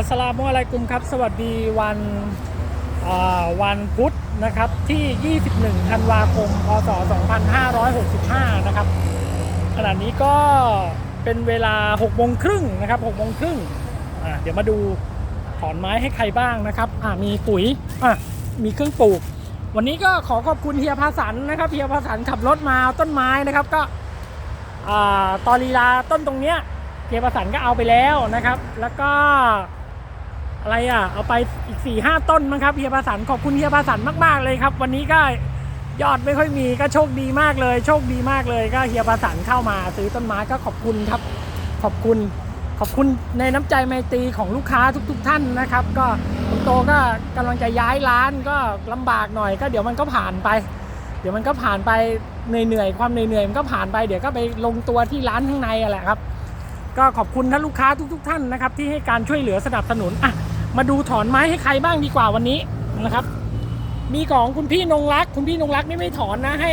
อัสลามุอะลัยกุมครับ สวัสดีวันวันพุธนะครับที่ 21 ธันวาคม พศ 2565 นะครับ ขณะนี้ก็เป็นเวลา6โมงครึ่งนะครับ6โมงครึ่งเดี๋ยวมาดูถอนไม้ให้ใครบ้างนะครับมีปุ๋ยมีเครื่องปลูก วันนี้ก็ขอขอบคุณเฮียภาสันนะครับเฮียภาสันขับรถมาเอาต้นไม้นะครับก็ตอลีลาต้นตรงเนี้ยเฮียภาสันก็เอาไปแล้วนะครับ แล้วก็ อะไรอะ เอาไปอีก4ี่ห้าต้นมั้งครับเฮียภาสันขอบคุณเฮียภาสันมาก ๆ เลยครับ วันนี้ก็ยอดไม่ค่อยมีก็โชคดีมากเลย โชคดีมากเลยก็เฮียภาสันเข้ามาซื้อต้นไม้ก็ขอบคุณครับ ขอบคุณ ขอบคุณในน้ำใจไมตรีของลูกค้าทุก ๆท่านนะครับ ก็คุณโตก็กำลังจะย้ายร้านก็ลำบากหน่อย ก็เดี๋ยวมันก็ผ่านไป เดี๋ยวมันก็ผ่านไปเหนื่อยๆความเหนื่อยๆมันก็ผ่านไปเดี๋ยวก็ไปลงตัวที่ร้านข้างในอะแหละครับก็ขอบคุณท่านลูกค้าทุกๆ ท่านนะครับที่ให้การช่วยเหลือสนับสนุนอะ มาดูถอนไม้ให้ใครบ้างดีกว่าวันนี้นะครับ มีของคุณพี่นงรัก คุณพี่นงรักนี่ไม่ถอนนะให้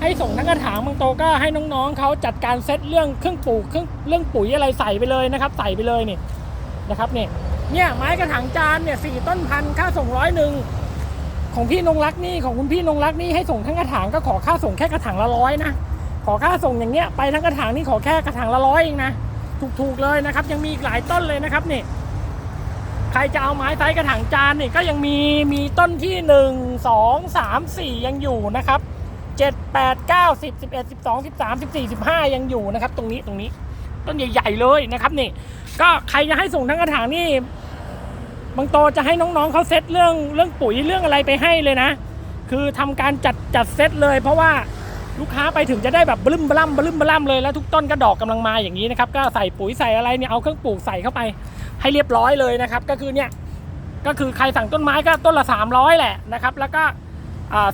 ให้ส่งทั้งกระถางบางโตก็ให้น้องๆเขาจัดการเซตเรื่องเครื่องปลูกเครื่องเรื่องปุ๋ยอะไรใส่ไปเลยนะครับ ใส่ไปเลยนี่นะครับเนี่ยเนี่ยไม้กระถางจานเนี่ยสี่ต้นพันค่าส่งร้อยหนึ่งของพี่นงรักนี่ของคุณพี่นงรักนี่ให้ส่งทั้งกระถางก็ขอค่าส่งแค่กระถางละร้อยนะขอค่าส่งอย่างเงี้ยไปทั้งกระถางนี่ขอแค่กระถางละร้อยเองนะถูกๆเลยนะครับ ยังมีอีกหลายต้นเลยนะครับนี่ ใครจะเอาไม้ไซส์กระถางจานนี่ก็ยังมีมีต้นที่หนึ่งสองสามสี่ยังอยู่นะครับเจ็ดแปดเก้าสิบสิบเอ็ดสิบสองสิบสามสิบสี่สิบห้ายังอยู่นะครับ ตรงนี้ตรงนี้ ต้นใหญ่ ๆ เลยนะครับนี่ ก็ใครจะให้ส่งทั้งกระถางนี่บางโตจะให้น้องๆเขาเซตเรื่องเรื่องปุ๋ยเรื่องอะไรไปให้เลยนะ คือทำการจัดจัดเซตเลยเพราะว่า ลูกค้าไปถึงจะได้แบบบลึ้มบลัมบลึ้มบลัมเลยแล้วทุกต้นก็ดอกกำลังมาอย่างนี้นะครับก็ใส่ปุ๋ยใส่อะไรเนี่ยเอาเครื่องปลูกใส่เข้าไปให้เรียบร้อยเลยนะครับ ก็คือเนี่ยก็คือใครสั่งต้นไม้ก็ต้นละ 300 แหละนะครับ แล้วก็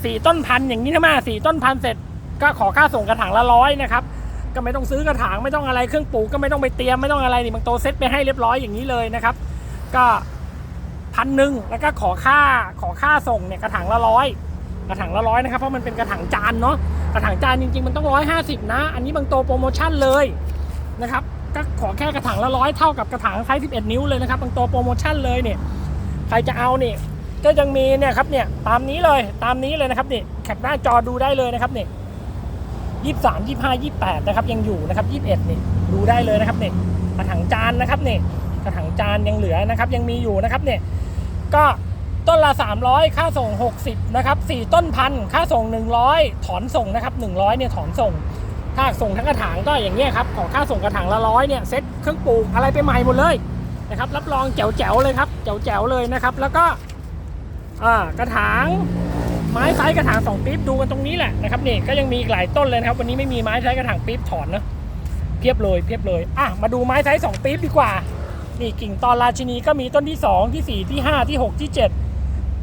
สี่ต้นพันอย่างนี้นะมาสี่ต้นพันเสร็จก็ขอค่าส่งกระถางละร้อยนะครับก็ไม่ต้องซื้อกระถางไม่ต้องอะไรเครื่องปลูกก็ไม่ต้องไปเตรียมไม่ต้องอะไรนี่บางโตเซ็ตไปให้เรียบร้อยอย่างนี้เลยนะครับ ก็พันหนึ่งแล้วก็ขอค่าขอค่าส่งเนี่ยกระถางละร้อยกระถางละร้อยนะครับเพราะมันเป็นกระถางจานเนาะ กระถางจานจริงๆมันต้องร้อยห้าสิบนะ อันนี้บางโตโปรโมชั่นเลยนะครับก็ขอแค่กระถางละร้อยเท่ากับกระถางไซส์สิบเอ็ดนิ้วเลยนะครับบางโตโปรโมชั่นเลยเนี่ยใครจะเอาเนี่ยก็ยังมีเนี่ยครับเนี่ยตามนี้เลยตามนี้เลยนะครับเนี่ยแคปหน้าจอดูได้เลยนะครับเนี่ยยี่สามยี่ห้ายี่แปดนะครับยังอยู่นะครับยี่สิบเอ็ดนี่ดูได้เลยนะครับเนี่ยกระถางจานนะครับเนี่ยกระถางจานยังเหลือนะครับ ยังมีอยู่นะครับเนี่ยก็ ต้นละ 300 ค่าส่ง 60 นะครับ 4 ต้นพัน ค่าส่ง 100 ถอนส่งนะครับ 100 เนี่ยถอนส่ง ถ้าส่งทั้งกระถางก็อย่างเงี้ยครับ ขอค่าส่งกระถางละร้อยเนี่ย เซ็ตเครื่องปลูกอะไรไปใหม่หมดเลยนะครับ รับรองแจ๋วๆเลยครับ แจ๋วๆเลยนะครับ แล้วก็กระถางไม้ไซส์กระถางสองปี๊บดูกันตรงนี้แหละนะครับนี่ก็ยังมีอีกหลายต้นเลยนะครับ วันนี้ไม่มีไม้ไซส์กระถางปี๊บถอนเนอะเพียบเลยเพียบเลยอะมาดูไม้ไซส์สองปี๊บดีกว่านี่กิ่งตอนราชินีก็มีต้นที่ 2 ที่ 4 ที่ 5 ที่ 6 ที่ 7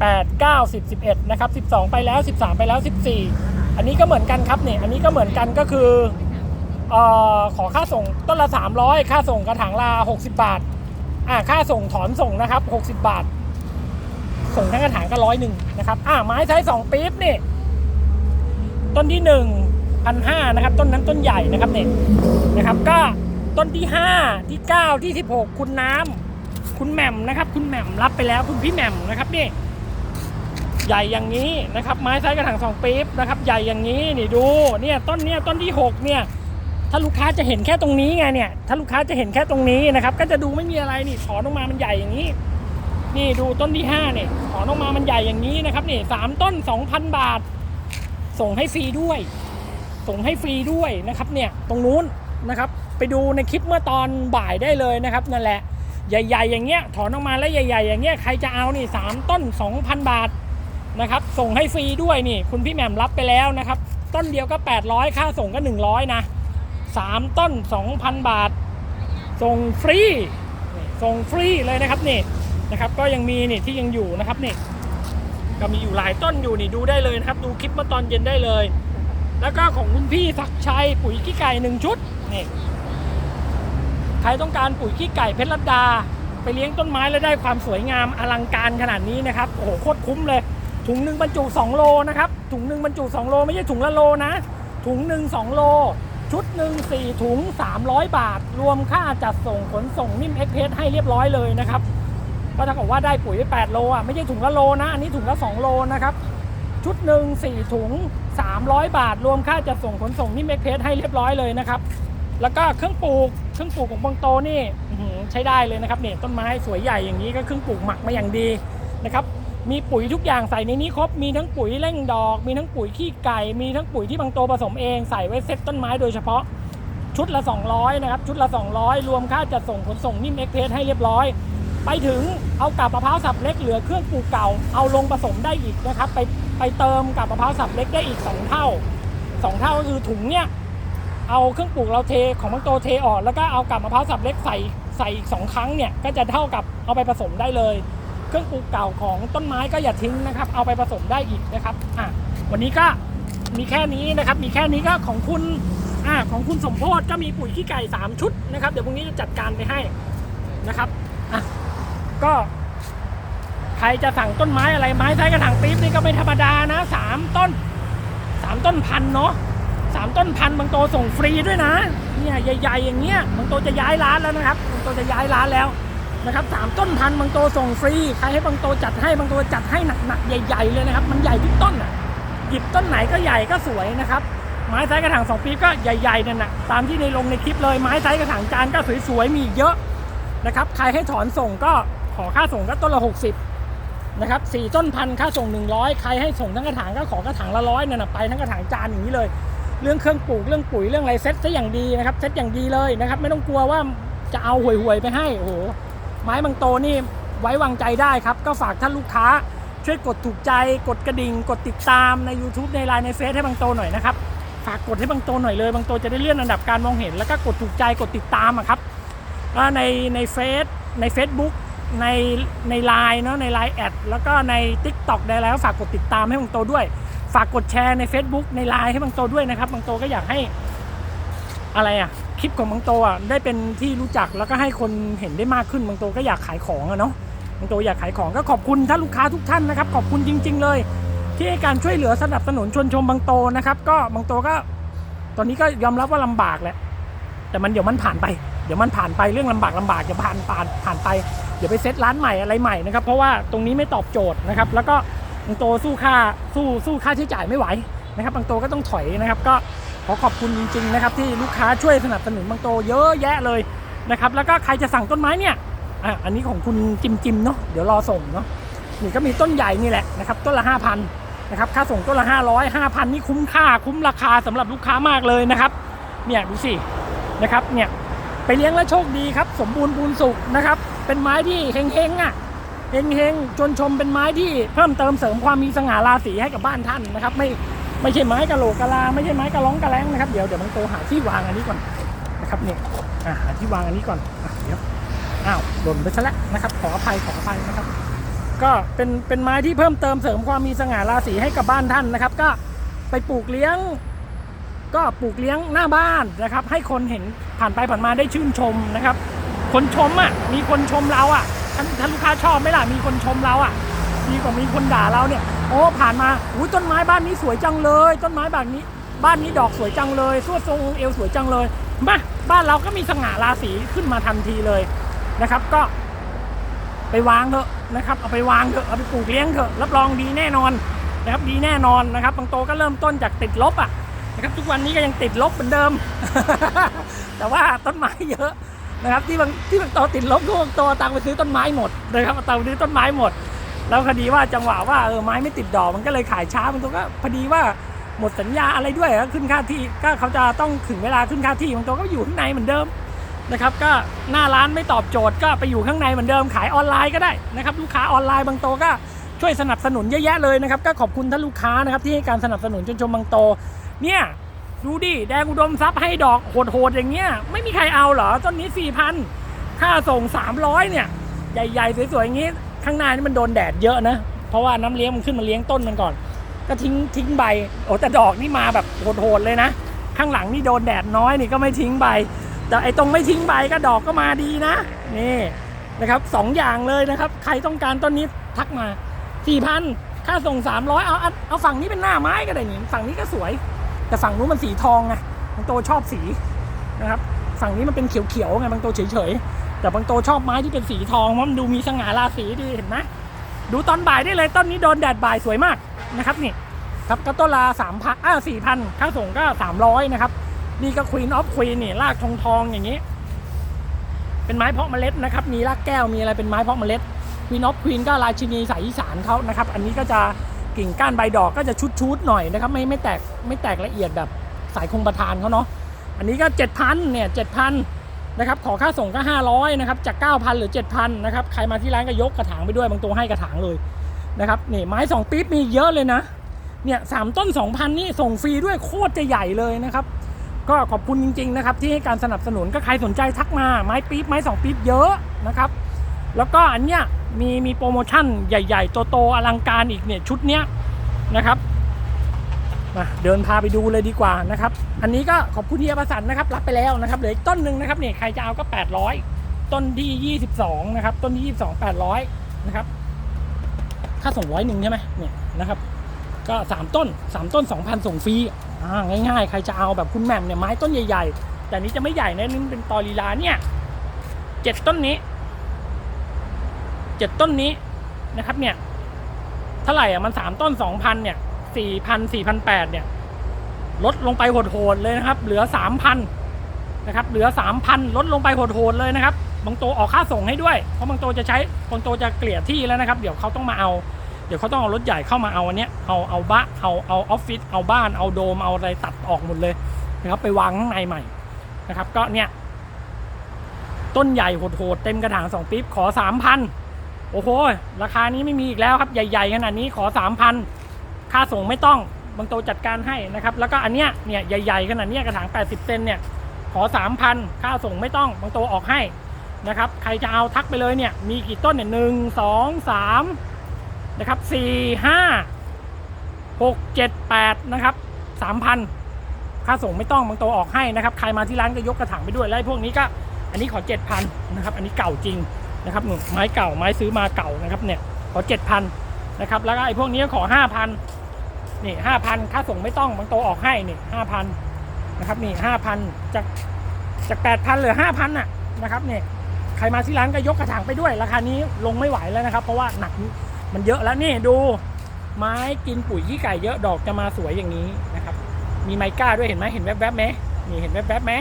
8 9 10 11นะครับ12 ไปแล้ว 13 ไปแล้ว 14 อันนี้ก็เหมือนกันครับเนี่ยอันนี้ก็เหมือนกันก็คือออขอค่าส่งต้นละ 300 ค่าส่งกระถางละ60 บาทอ่าค่าส่งถอนส่งนะครับ 60 บาท ส่งทั้งกระถางก็ร้อยหนึ่งนะครับอ่าไม้ไซส์2ปี๊บนี่ต้นที่1 1 5นหนะครับต้นนั้นต้นใหญ่นะครับเนี่ยนะครับก็ต้นที่ 5 ที่ 9 ที่ 16 คุณน้ำคุณแหม่มนะครับ คุณแหม่มรับไปแล้วคุณพี่แหม่มนะครับนี่ ใหญ่อย่างนี้นะครับ ไม้ไซส์กระถางสองปี๊บนะครับ ใหญ่อย่างนี้นี่ดูเนี่ยต้นเนี้ยต้นที่หกเนี่ย ถ้าลูกค้าจะเห็นแค่ตรงนี้ไงเนี่ย ถ้าลูกค้าจะเห็นแค่ตรงนี้นะครับ ก็จะดูไม่มีอะไรนี่ถอนออกมามันใหญ่อย่างนี้ นี่ดูต้นที่ห้าเนี่ยถอนออกมามันใหญ่อย่างนี้นะครับนี่สามต้นสองพันบาท ส่งให้ฟรีด้วย ส่งให้ฟรีด้วยนะครับ เนี่ยตรงนู้นนะครับ ไปดูในคลิปเมื่อตอนบ่ายได้เลยนะครับนั่นแหละใหญ่ ๆ อย่างเงี้ยถอนออกมาแล้วใหญ่ ๆ อย่างเงี้ยใครจะเอานี่สามต้น 2,000 บาท นะครับ ส่งให้ฟรีด้วยนี่ คุณพี่แหม่มรับไปแล้วนะครับ ต้นเดียวก็ 800 ค่าส่งก็ 100 นะสามต้น 2,000 บาท ส่งฟรีส่งฟรีเลยนะครับนี่นะครับ ก็ยังมีนี่ที่ยังอยู่นะครับนี่ ก็มีอยู่หลายต้นอยู่นี่ดูได้เลยนะครับ ดูคลิปเมื่อตอนเย็นได้เลย แล้วก็ของคุณพี่ศักชัยปุ๋ยขี้ไก่หนึ่งชุดนี่ใครต้องการปุ๋ยขี้ไก่เพชรลัดดา ไปเลี้ยงต้นไม้แล้วได้ความสวยงามอลังการขนาดนี้นะครับ โอ้โหโคตรคุ้มเลย ถุงหนึ่งบรรจุ 2 โลนะครับ ถุงหนึ่งบรรจุ 2 โล ไม่ใช่ถุงละโลนะ ถุงหนึ่ง2 โล ชุดหนึ่ง4ถุง 300 บาท รวมค่าจัดส่งขนส่งนิ่มเอ็กเพสให้เรียบร้อยเลยนะครับ ก็เท่ากับว่าได้ปุ๋ยไป8โลอะไม่ใช่ถุงละโลนะ อันนี้ถุงละ 2 โลนะครับ ชุดหนึ่ง4ถุง 300 บาท รวมค่าจัดส่งขนส่งนี่เมกเพจให้เรียบร้อยเลยนะครับ แล้วก็เครื่องปลูก เครื่องปลูกของบางโตนี่ใช้ได้เลยนะครับเนี่ยต้นไม้สวยใหญ่อย่างนี้ก็เครื่องปลูกหมักมาอย่างดีนะครับ มีปุ๋ยทุกอย่างใส่ในนี้ครบ มีทั้งปุ๋ยเร่งดอก มีทั้งปุ๋ยขี้ไก่ มีทั้งปุ๋ยที่บางโตผสมเองใส่ไว้เซ็ตต้นไม้โดยเฉพาะ ชุดละ 200 นะครับ ชุดละ 200 รวมค่าจัดส่งขนส่งนิ่มเอ็กเพสให้เรียบร้อย ไปถึงเอากับมะพร้าวสับเล็กเหลือเครื่องปลูกเก่า เอาลงผสมได้อีกนะครับ ไปไปเติมกับมะพร้าวสับเล็กได้อีก 2 เท่า 2 เท่าก็คือถุงเนี้ยเอาเครื่องปลูกเราเทของบางโตเทออกแล้วก็เอากับมะพร้าวสับเล็กใส่ใส่อีกสองครั้งเนี่ยก็จะเท่ากับเอาไปผสมได้เลย เครื่องปลูกเก่าของต้นไม้ก็อย่าทิ้งนะครับ เอาไปผสมได้อีกนะครับอะวันนี้ก็มีแค่นี้นะครับ มีแค่นี้ก็ของคุณอ่าของคุณสมโพศก็มีปุ๋ยขี้ไก่ 3 ชุดนะครับ เดี๋ยวพรุ่งนี้จะจัดการไปให้นะครับอะก็ใครจะสั่งต้นไม้อะไรไม้ไม้กระถางปี๊บนี่ก็ไม่ธรรมดานะสามต้นสามต้นพันเนาะสามต้นพันบางโตส่งฟรีด้วยนะเนี่ยใหญ่ๆอย่างเงี้ยบางโตจะย้ายร้านแล้วนะครับบางโตจะย้ายร้านแล้ว นะครับสามต้นพันบางโตส่งฟรี ใครให้บางโตจัดให้บางโตจัดให้หนักๆใหญ่ ๆ เลยนะครับ มันใหญ่ทุกต้นอะหยิบต้นไหนก็ใหญ่ก็สวยนะครับ ไม้ไซส์กระถางสองปีก็ใหญ่ๆนั่นนะตามที่ในลงในคลิปเลยไม้ไซส์กระถางจานก็สวยๆมีเยอะนะครับ ใครให้ถอนส่งก็ขอค่าส่งก็ต้นละ 60นะครับสี่ต้นพันค่าส่ง 100 ใครให้ส่งทั้งกระถางก็ขอกระถางละร้อยนั่นนะไปทั้งกระถางจานอย่างนี้เลย เรื่องเครื่องปลูกเรื่องปุ๋ยเรื่องอะไรเซ็ตซะอย่างดีนะครับเซ็ตอย่างดีเลยนะครับ ไม่ต้องกลัวว่าจะเอาห่วยๆไปให้โอ้โห ไม้บางโตนี่ไว้วางใจได้ครับ ก็ฝากท่านลูกค้าช่วยกดถูกใจกดกระดิ่ง กดติดตามใน YouTube ในไลน์ในเฟซให้บางโตหน่อยนะครับฝากกดให้บางโตหน่อยเลยบางโตจะได้เลื่อนอันดับการมองเห็น แล้วก็กดถูกใจกดติดตามครับในในเฟซใน Facebook ในในไลน์เนาะในไลน์แอดแล้วก็ใน Tik t o อกได้แล้ว ฝากกดติดตามให้บางโตด้วย ฝากกดแชร์ใน Facebook ในไลน์ให้บางโตด้วยนะครับบางโตก็อยากให้อะไรอะ คลิปของบางโตอะได้เป็นที่รู้จักแล้วก็ให้คนเห็นได้มากขึ้นบางโตก็อยากขายของอะเนาะบางโตอยากขายของก็ขอบคุณท่านลูกค้าทุกท่านนะครับ ขอบคุณจริง ๆ เลย ที่ให้การช่วยเหลือสนับสนุนชวนชมบางโตนะครับ ก็บางโตก็ ตอนนี้ก็ยอมรับว่าลำบากแหละแต่มันเดี๋ยวมันผ่านไป เดี๋ยวมันผ่านไปเรื่องลำบากลำบากจะผ่านผ่านผ่านไปเดี๋ยวไปเซตร้านใหม่อะไรใหม่นะครับเพราะว่าตรงนี้ไม่ตอบโจทย์นะครับ แล้วก็บางโตสู้ค่าสู้สู้ค่าใช้จ่ายไม่ไหวนะครับบางโตก็ต้องถอยนะครับก็ ขอขอบคุณจริง ๆ นะครับ ที่ลูกค้าช่วยสนับสนุนบางโตเยอะแยะเลยนะครับ แล้วก็ใครจะสั่งต้นไม้เนี่ยอะอันนี้ของคุณจิมจิมเนาะเดี๋ยวรอส่งเนาะนี่ก็มีต้นใหญ่นี่แหละนะครับ ต้นละ5,000นะครับค่าส่งต้นละ500 5,000นี่คุ้มค่าคุ้มราคาสำหรับลูกค้ามากเลยนะครับ เนี่ยดูสินะครับเนี่ยไปเลี้ยงแล้วโชคดีครับ สมบูรณ์บูรณ์สุขนะครับ เป็นไม้ที่เฮงๆอะเฮงๆจนชมเป็นไม้ที่เพิ่มเติมเสริมความมีสง่าราศีให้กับบ้านท่านนะครับ ไม่ ไม่ใช่ไม้กะโหลกกะลาไม่ใช่ไม้กะล้องกะแล้งนะครับเดี๋ยวเดี๋ยวบางโตหาที่วางอันนี้ก่อนนะครับเนี่ยหาที่วางอันนี้ก่อนอะเดี๋ยวอ้าวหล่นไปซะแล้วนะครับ ขออภัยขออภัยนะครับ ก็เป็นเป็นไม้ที่เพิ่มเติมเสริมความมีสง่าราศีให้กับบ้านท่านนะครับ ก็ไปปลูกเลี้ยง ก็ปลูกเลี้ยงหน้าบ้านนะครับ ให้คนเห็นผ่านไปผ่านมาได้ชื่นชมนะครับ คนชมอะมีคนชมเราอะท่านท่านลูกค้าชอบไหมล่ะมีคนชมเราอะดีกว่ามีคนด่าเราเนี่ย โอ้ผ่านมาอุ้ยต้นไม้บ้านนี้สวยจังเลย ต้นไม้แบบนี้ บ้านนี้ดอกสวยจังเลยสวดทรงองค์เอวสวยจังเลยมาบ้านเราก็มีสง่าราศีขึ้นมาทันทีเลยนะครับ ก็ ไปวางเถอะนะครับ เอาไปวางเถอะเอาไปปลูกเลี้ยงเถอะรับรองดีแน่นอนนะครับดีแน่นอนนะครับบางโตก็เริ่มต้นจากติดลบอะนะครับทุกวันนี้ก็ยังติดลบเหมือนเดิม แต่ว่าต้นไม้เยอะนะครับที่บางที่บางโตติดลบก็บางโตเอาตังไปซื้อต้นไม้หมดนะครับเอาตังไปซื้อต้นไม้หมด แล้วคดีว่าจังหวะว่าเออไม้ไม่ติดดอกมันก็เลยขายช้าบางตัวก็พอดีว่าหมดสัญญาอะไรด้วยขึ้นค่าที่ก็เขาจะต้องถึงเวลาขึ้นค่าที่บางตัวก็อยู่ข้างในเหมือนเดิมนะครับก็หน้าร้านไม่ตอบโจทย์ก็ไปอยู่ข้างในเหมือนเดิมขายออนไลน์ก็ได้นะครับลูกค้าออนไลน์บางโตก็ช่วยสนับสนุนเยอะแยะเลยนะครับก็ขอบคุณท่านลูกค้านะครับที่ให้การสนับสนุนจนชมบางโต เนี่ยดูดิแดงอุดมทรัพย์ให้ดอกโหดๆอย่างเงี้ยไม่มีใครเอาเหรอต้นนี้4 0 0 0ค่าส่ง300เนี่ยใหญ่ๆสวยๆอย่างงี้ ข้างหน้านี่มันโดนแดดเยอะนะ เพราะว่าน้ำเลี้ยงมันขึ้นมาเลี้ยงต้นมันก่อน ก็ทิ้งทิ้งใบโอ้แต่ดอกนี่มาแบบโหดๆเลยนะ ข้างหลังนี่โดนแดดน้อยนี่ก็ไม่ทิ้งใบ แต่ไอ้ตรงไม่ทิ้งใบก็ดอกก็มาดีนะ นี่นะครับสองอย่างเลยนะครับ ใครต้องการต้นนี้ทักมาสี่พันค่าส่งสามร้อยเอาเอาเอาฝั่งนี้เป็นหน้าไม้ก็ได้นี่ฝั่งนี้ก็สวย แต่ฝั่งนู้นมันสีทองไงบางโตชอบสีนะครับ ฝั่งนี้มันเป็นเขียวๆไงบางโตเฉยๆ แต่บางโตชอบไม้ที่เป็นสีทองเพราะมันดูมีสง่าราศีดีเห็นไหมดูตอนบ่ายได้เลยต้นนี้โดนแดดบ่ายสวยมากนะครับนี่ครับก็ต้นละสามพันอ้าสี่พันค่าส่งก็สามร้อยนะครับ นี่ก็ควีนออฟควีนนี่รากทองทองอย่างนี้ เป็นไม้เพาะเมล็ดนะครับ มีรากแก้วมีอะไรเป็นไม้เพาะเมล็ดควีนออฟควีนก็ราชินีสายอีสานเขานะครับ อันนี้ก็จะกิ่งก้านใบดอกก็จะชุดๆหน่อยนะครับ ไม่ไม่แตกไม่แตกละเอียดแบบสายคงประทานเขาเนาะอันนี้ก็เจ็ดพันเนี่ยเจ็ดพัน นะครับขอค่าส่งก็ 500นะครับจาก9,000 หรือ 7,000นะครับใครมาที่ร้านก็ยกกระถางไปด้วยบางตัวให้กระถางเลยนะครับนี่ไม้สองปี๊บมีเยอะเลยนะเนี่ยสามต้น 2,000 นี่ส่งฟรีด้วยโคตรจะใหญ่เลยนะครับก็ขอบคุณจริง ๆ นะครับ ที่ให้การสนับสนุนก็ใครสนใจทักมาไม้ปี๊บไม้สองปี๊บเยอะนะครับแล้วก็อันเนี้ยมีมีโปรโมชั่นใหญ่ ๆ โตๆอลังการอีกเนี่ยชุดเนี้ยนะครับ มาเดินพาไปดูเลยดีกว่านะครับ อันนี้ก็ขอบคุณเฮียประสันนะครับ รับไปแล้วนะครับเหลืออีกต้นหนึ่งนะครับเนี่ยใครจะเอาก็ 800 ต้นที่ 22 นะครับ ต้นที่ 22 800 นะครับ ค่าส่งร้อยหนึ่งใช่ไหมเนี่ยนะครับ ก็ 3 ต้น 3 ต้น 2,000 ส่งฟรีอ่าง่ายๆ ใครจะเอาแบบคุณแหม่มเนี่ยไม้ต้นใหญ่ๆ แต่นี้จะไม่ใหญ่นะนี่เป็นตอลีลาเนี่ยเจ็ดต้นนี้เจ็ดต้นนี้นะครับเนี่ยเท่าไหร่อะมันสามต้นสองพันเนี่ย สี่พันสี่พันแปดเนี่ย ลดลงไปโหดๆเลยนะครับ เหลือสามพันนะครับ เหลือสามพันลดลงไปโหดๆเลยนะครับ บางโตออกค่าส่งให้ด้วย เพราะบางโตจะใช้บางโตจะเกลี่ยที่แล้วนะครับ เดี๋ยวเขาต้องมาเอา เดี๋ยวเขาต้องเอารถใหญ่เข้ามาเอาอันเนี้ย เอาเอาบ้าเอาเอาออฟฟิศ เอาบ้าน เอาโดม เอาอะไรตัดออกหมดเลยนะครับ ไปวางข้างในใหม่นะครับ ก็เนี่ย ต้นใหญ่โหดๆเต็มกระถางสองปี๊บขอสามพันโอ้โห ราคานี้ไม่มีอีกแล้วครับ ใหญ่ ๆ ขนาดนี้ขอสามพัน ค่าส่งไม่ต้องบางโตจัดการให้นะครับแล้วก็อันเนี้ยเนี่ยใหญ่ๆขนาดเนี้ยกระถาง 80 เซนเนี่ยขอสามพันค่าส่งไม่ต้องบางโตออกให้นะครับใครจะเอาทักไปเลยเนี่ยมีกี่ต้นเนี่ยหนึ่งสองสามนะครับสี่ห้าหกเจ็ดแปดนะครับสามพันค่าส่งไม่ต้องบางตัวออกให้นะครับใครมาที่ร้านก็ยกกระถางไปด้วยแล้วไอ้พวกนี้ก็อันนี้ขอเจ็ดพันนะครับอันนี้เก่าจริงนะครับหนึ่งไม้เก่าไม้ซื้อมาเก่านะครับเนี่ยขอเจ็ดพันนะครับแล้วก็ไอ้พวกนี้ขอห้าพัน นี่ห้าพันค่าส่งไม่ต้องบางตัวออกให้นี่ห้าพันนะครับนี่ห้าพันจากจากแปดพันเหลือห้าพันอะนะครับนี่ใครมาที่ร้านก็ยกกระถางไปด้วย ราคานี้ลงไม่ไหวแล้วนะครับ เพราะว่าหนักมันเยอะแล้วนี่ดู ไม้กินปุ๋ยขี้ไก่เยอะดอกจะมาสวยอย่างนี้นะครับ มีไมก้าด้วยเห็นไหมเห็นแวบๆไหมนี่เห็นแวบๆไหม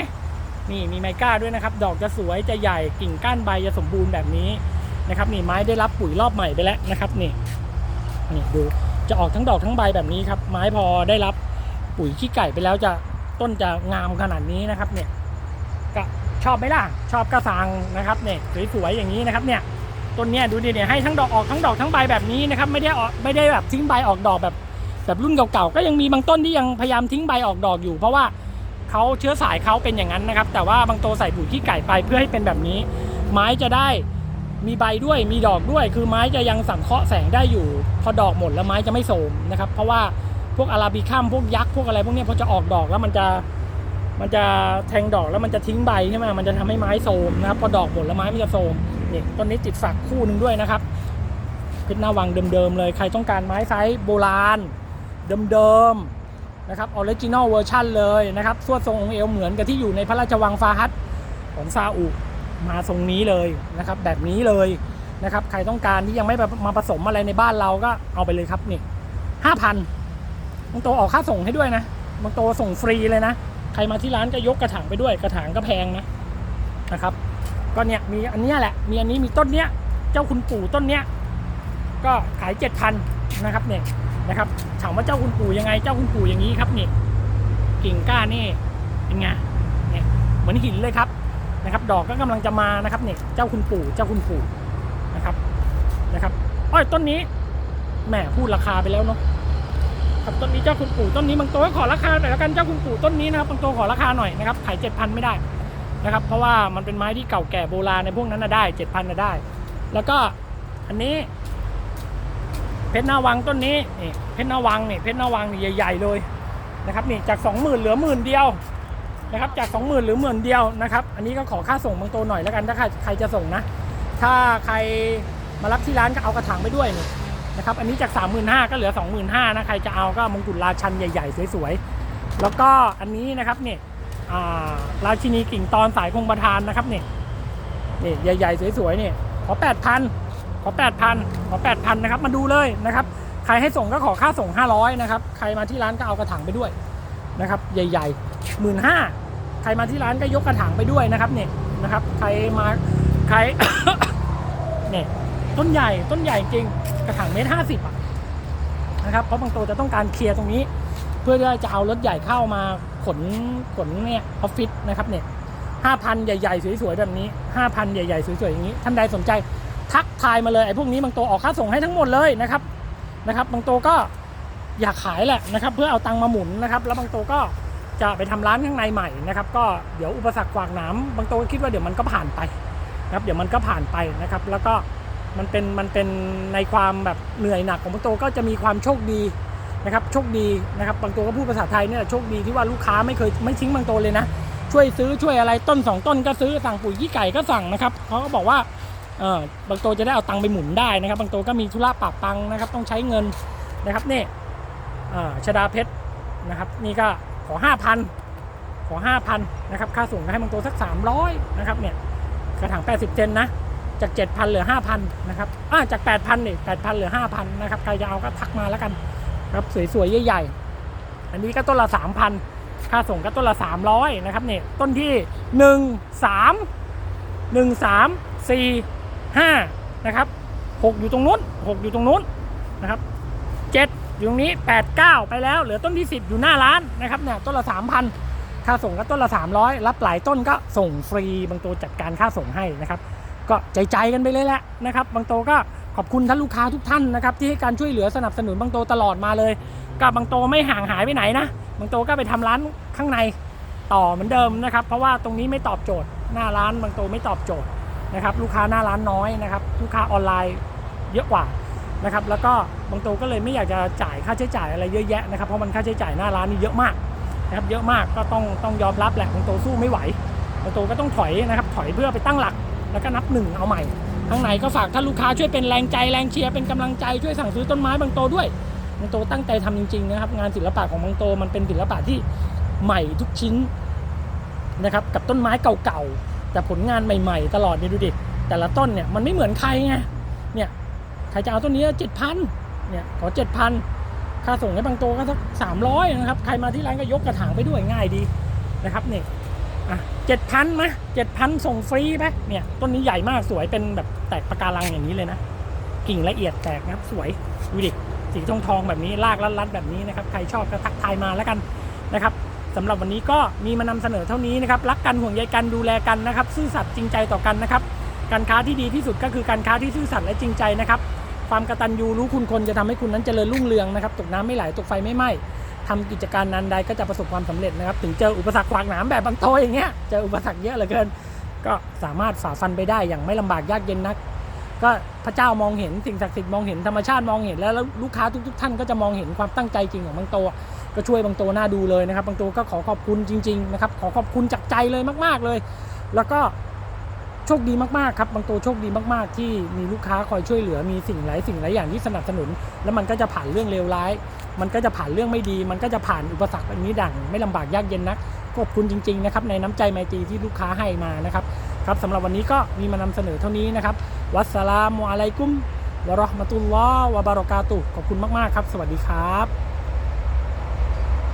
นี่มีไมก้าด้วยนะครับ ดอกจะสวยจะใหญ่กิ่งก้านใบจะสมบูรณ์แบบนี้นะครับ นี่ไม้ได้รับปุ๋ยรอบใหม่ไปแล้วนะครับ นี่นี่ดู จะออกทั้งดอกทั้งใบแบบนี้ครับ ไม้พอได้รับปุ๋ยขี้ไก่ไปแล้วจะต้นจะงามขนาดนี้นะครับเนี่ยก็ชอบไหมล่ะ ชอบกระสังนะครับเนี่ยสวยๆอย่างนี้นะครับเนี่ยต้นเนี้ยดูดิเนี่ยให้ทั้งดอกออกทั้งดอกทั้งใบแบบนี้นะครับไม่ได้ออกไม่ได้แบบทิ้งใบออกดอกแบบแบบรุ่นเก่าๆก็ยังมีบางต้นที่ยังพยายามทิ้งใบออกดอกอยู่ เพราะว่าเขาเชื้อสายเขาเป็นอย่างนั้นนะครับ แต่ว่าบางโตวใส่ปุ๋ยขี้ไก่ไปเพื่อให้เป็นแบบนี้ ไม้จะได้ มีใบด้วยมีดอกด้วยคือไม้จะยังสังเคราะห์แสงได้อยู่ พอดอกหมดแล้วไม้จะไม่โทรมนะครับ เพราะว่าพวกอาราบิคัมพวกยักษ์พวกอะไรพวกนี้พอจะออกดอกแล้วมันจะมันจะแทงดอกแล้วมันจะทิ้งใบใช่ไหมมันจะทำให้ไม้โทรมนะครับพอดอกหมดแล้วไม้มันจะโทรมนี่ต้นนี้ติดฝักคู่หนึ่งด้วยนะครับเพชรหน้าวังเดิมๆเลยใครต้องการไม้ไซส์โบราณเดิมๆนะครับออริจินอลเวอร์ชันเลยนะครับสวดทรงองค์เอวเหมือนกับที่อยู่ในพระราชวังฟาฮัดของซาอุ มาทรงนี้เลยนะครับ แบบนี้เลยนะครับ ใครต้องการที่ยังไม่มาผสมอะไรในบ้านเราก็เอาไปเลยครับนี่ห้าพันบางโตวออกค่าส่งให้ด้วยนะบางโตวส่งฟรีเลยนะ ใครมาที่ร้านก็ยกกระถางไปด้วย กระถางก็แพงนะนะครับ ก็เนี่ยมีอันเนี้ยแหละ มีอันนี้มีต้นเนี้ย เจ้าคุณปู่ต้นเนี้ย ก็ขายเจ็ดพันนะครับเนี่ยนะครับถามว่าเจ้าคุณปู่ยังไง เจ้าคุณปู่อย่างนี้ครับนี่กิ่งก้านนี่เป็นไงเนี่ยเหมือนหินเลยครับ นะครับ ดอกก็กำลังจะมานะครับเนี่ยเจ้าคุณปู่เจ้าคุณปู่นะครับนะครับอ้อยต้นนี้แหมพูดราคาไปแล้วเนาะครับต้นนี้เจ้าคุณปู่ต้นนี้บางตัวขอราคาหน่อยแล้วกันเจ้าคุณปู่ต้นนี้นะครับบางตัวขอราคาหน่อยนะครับขายเจ็ดพันไม่ได้นะครับเพราะว่ามันเป็นไม้ที่เก่าแก่โบราณในพวกนั้นนะได้เจ็ดพันนะได้ แล้วก็อันนี้ เพชรหน้าวังต้นนี้นี่เพชรหน้าวังนี่เพชรหน้าวังนี่ใหญ่ ๆ เลยนะครับนี่จากสองหมื่นเหลือหมื่นเดียว นะครับจากสองหมื่นหรือหมื่นเดียวนะครับอันนี้ก็ขอค่าส่งบางตัวหน่อยแล้วกันถ้าใครจะส่งนะ ถ้าใครมารับที่ร้านก็เอากระถางไปด้วยนี่นะครับอันนี้จาก 3 5 0 0 0ก็เหลือ 25,000นะใครจะเอาก็มงกุฎราชันใหญ่ๆสวยๆแล้วก็อันนี้นะครับเนี่ยอ่าราชินีกิ่งตอนสายคงประทานนะครับเนี่ยนี่ใหญ่ๆสวยๆเนี่ยขอแปดพันขอแปดพันขอแปดพันนะครับมาดูเลยนะครับใครให้ส่งก็ขอค่าส่ง 500นะครับใครมาที่ร้านก็เอากระถางไปด้วยนะครับใหญ่ๆหมื่นห้า ใครมาที่ร้านก็ยกกระถางไปด้วยนะครับเนี่ยนะครับ ใครมาใครเนี่ยต้นใหญ่ต้นใหญ่จริงกระถางเมตรห้าสิบอะนะครับเพราะบางตัวจะต้องการเคลียร์ตรงนี้ เพื่อที่จะเอารถใหญ่เข้ามาขนขนเนี่ยออฟฟิศนะครับเนี่ยห้าพันใหญ่ๆสวยๆแบบนี้ห้าพันใหญ่ๆสวยๆอย่างนี้ ท่านใดสนใจทักทายมาเลยไอ้พวกนี้บางตัวออกค่าส่งให้ทั้งหมดเลยนะครับนะครับ บางตัวก็อยากขายแหละนะครับ เพื่อเอาตังค์มาหมุนนะครับ แล้วบางตัวก็ จะไปทำร้านข้างในใหม่นะครับ ก็เดี๋ยวอุปสรรคขวากหนามบางตัวก็คิดว่าเดี๋ยวมันก็ผ่านไปนะครับเดี๋ยวมันก็ผ่านไปนะครับ แล้วก็มันเป็นมันเป็นในความแบบเหนื่อยหนักของบางตัวก็จะมีความโชคดีนะครับโชคดีนะครับบางตัวก็พูดภาษาไทยเนี่ยโชคดีที่ว่าลูกค้าไม่เคยไม่ทิ้งบางตัวเลยนะช่วยซื้อช่วยอะไรต้นสองต้นก็ซื้อสั่งปุ๋ยขี้ไก่ก็สั่งนะครับเขาก็บอกว่าเออบางตัวจะได้เอาตังค์ไปหมุนได้นะครับ บางตัวก็มีธุระปะปังนะครับต้องใช้เงินนะครับนี่เอ่อชดาเพชรนะครับนี่ก็ ขอ 5,000 ขอ 5,000 นะครับ ค่าส่งก็ให้บางตัวสัก 300 นะครับ เนี่ย กระถาง 80เซนนะ จาก 7,000 เหลือ 5,000 นะครับอ่าจาก 8,000นี่8,000 เหลือ 5,000 นะครับ ใครจะเอาก็ทักมาแล้วกัน ครับ สวยๆ ใหญ่ๆ อันนี้ก็ต้นละ 3,000 ค่าส่งก็ต้นละ 300 นะครับ เนี่ย ต้นที่ 1 3 1 3 4 5 นะครับ 6 อยู่ตรงนู้น 6 อยู่ตรงนู้น นะครับ 7 อยู่ตรงนี้ 8 9 ไปแล้ว เหลือต้นที่ 10 อยู่หน้าร้านนะครับเนี่ยต้นละ 3,000 ค่าส่งก็ต้นละ 300 รับหลายต้นก็ส่งฟรี บางตัวจัดการค่าส่งให้นะครับ ก็ใจใจกันไปเลยแหละนะครับ บางโตก็ขอบคุณท่านลูกค้าทุกท่านนะครับที่ให้การช่วยเหลือสนับสนุนบางโตตลอดมาเลยกับางโตไม่ห่างหายไปไหนนะ บางโตก็ไปทำร้านข้างในต่อเหมือนเดิมนะครับ เพราะว่าตรงนี้ไม่ตอบโจทย์หน้าร้านบางโตไม่ตอบโจทย์นะครับ ลูกค้าหน้าร้านน้อยนะครับ ลูกค้าออนไลน์เยอะกว่า นะครับแล้วก็บางโตก็เลยไม่อยากจะจ่ายค่าใช้จ่ายอะไรเยอะแยะนะครับเพราะมันค่าใช้จ่ายหน้าร้านนี่เยอะมากนะครับเยอะมากก็ต้องต้องยอมรับแหละบางโตสู้ไม่ไหวบางโตก็ต้องถอยนะครับถอยเพื่อไปตั้งหลัก แล้วก็นับหนึ่งเอาใหม่ข้างในก็ฝากท่านลูกค้าช่วยเป็นแรงใจแรงเชียร์เป็นกำลังใจช่วยสั่งซื้อต้นไม้บางโตด้วยบางโตตั้งใจทำจริงๆนะครับงานศิลปะของบางโตมันเป็นศิลปะที่ใหม่ทุกชิ้นนะครับกับต้นไม้เก่าๆแต่ผลงานใหม่ ๆ ตลอดเนี่ยดูดิแต่ละต้นเนี่ยมันไม่เหมือนใครไงเนี่ย ใครจะเอาต้นนี้เจ็ดพันเนี่ยขอเจ็ดพันค่าส่งให้บางโตก็สักสามร้อยนะครับ ใครมาที่ร้านก็ยกกระถางไปด้วยง่ายดีนะครับเนี่ยอะเจ็ดพันไหมเจ็ดพันส่งฟรีไหมเนี่ยต้นนี้ใหญ่มากสวยเป็นแบบแตกปะการังอย่างนี้เลยนะ กิ่งละเอียดแตกนะครับสวยดูดิสีทองทองแบบนี้ลากลัดๆแบบนี้นะครับใครชอบก็ทักทายมาแล้วกันนะครับสำหรับวันนี้ก็มีมานำเสนอเท่านี้นะครับรักกันห่วงใยกันดูแลกันนะครับ ซื่อสัตย์จริงใจต่อกันนะครับ การค้าที่ดีที่สุดก็คือการค้าที่ซื่อสัตย์และจริงใจนะครับ ความกระตัญญูรู้คุณคนจะทำให้คุณนั้นเจริญรุ่งเรืองนะครับตกน้ำไม่ไหลตกไฟไม่ไหม้ทำกิจการนันใดก็จะประสบความสำเร็จนะครับ ถึงเจออุปสรรคขวางหนามแบบบางโตอย่างเงี้ยเจออุปสรรคเยอะเหลือเกิน ก็สามารถฝ่าฟันไปได้อย่างไม่ลำบากยากเย็นนัก ก็พระเจ้ามองเห็นสิ่งศักดิ์สิทธิ์มองเห็นธรรมชาติมองเห็นแล้วลูกค้าทุก ๆ ท่านก็จะมองเห็นความตั้งใจจริงของบางโตก็ช่วยบางโตน่าดูเลยนะครับบางโตก็ขอขอบคุณจริง ๆ นะครับ ขอขอบคุณจากใจเลยมาก ๆเลย แล้วก็ โชคดีมากๆครับบางโตโชคดีมากๆ ที่มีลูกค้าคอยช่วยเหลือมีสิ่งหลายสิ่งหลายอย่างที่สนับสนุน แล้วมันก็จะผ่านเรื่องเลวร้าย มันก็จะผ่านเรื่องไม่ดี มันก็จะผ่านอุปสรรคแบบนี้ดังไม่ลำบากยากเย็นนักขอบคุณจริงๆนะครับในน้ำใจไมตรีที่ลูกค้าให้มานะครับครับสำหรับวันนี้ก็มีมานำเสนอเท่านี้นะครับวัสสลามุอะลัยกุมวะราะห์มะตุลลอฮ์วะบารอกาตุขอบคุณมากๆครับ สวัสดีครับ